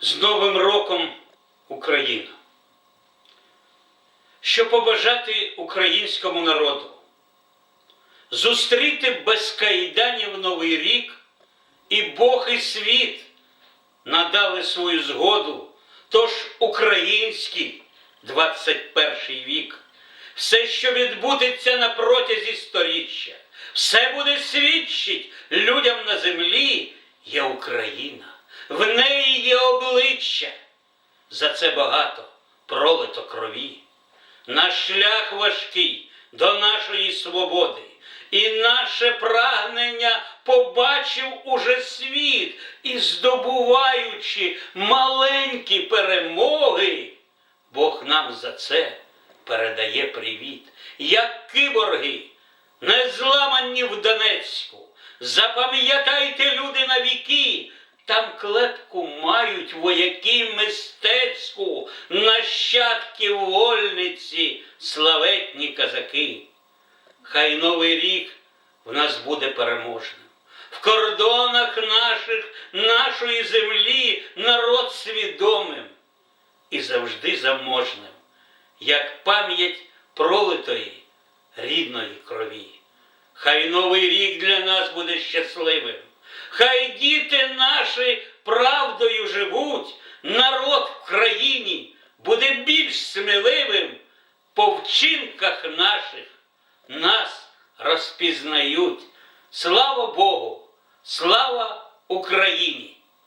З Новим роком Україна! Що побажати українському народу? Зустріти без кайданів Новий рік, і Бог і світ надали свою згоду, тож український 21 вік. Все, що відбудеться на протязі сторіччя, все буде свідчить людям на землі є Україна, в неї є обличчя. За це багато пролито крові. Наш шлях важкий до нашої свободи, і наше прагнення побачив уже світ, і здобуваючи маленькі перемоги, Бог нам за це передає привіт, як киборги, не зламані в Донецьку. Запам'ятайте, люди на віки, там клепку мають вояки мистецьку, нащадки вольниці, славетні казаки. Хай новий рік в нас буде переможним. В кордонах наших, нашої землі народ свідомим і завжди заможним, як пам'ять пролитої рідної крові. Хай новий рік для нас буде щасливим. Хай діти наші вчинках наших нас розпізнають. Слава Богу! Слава Україні!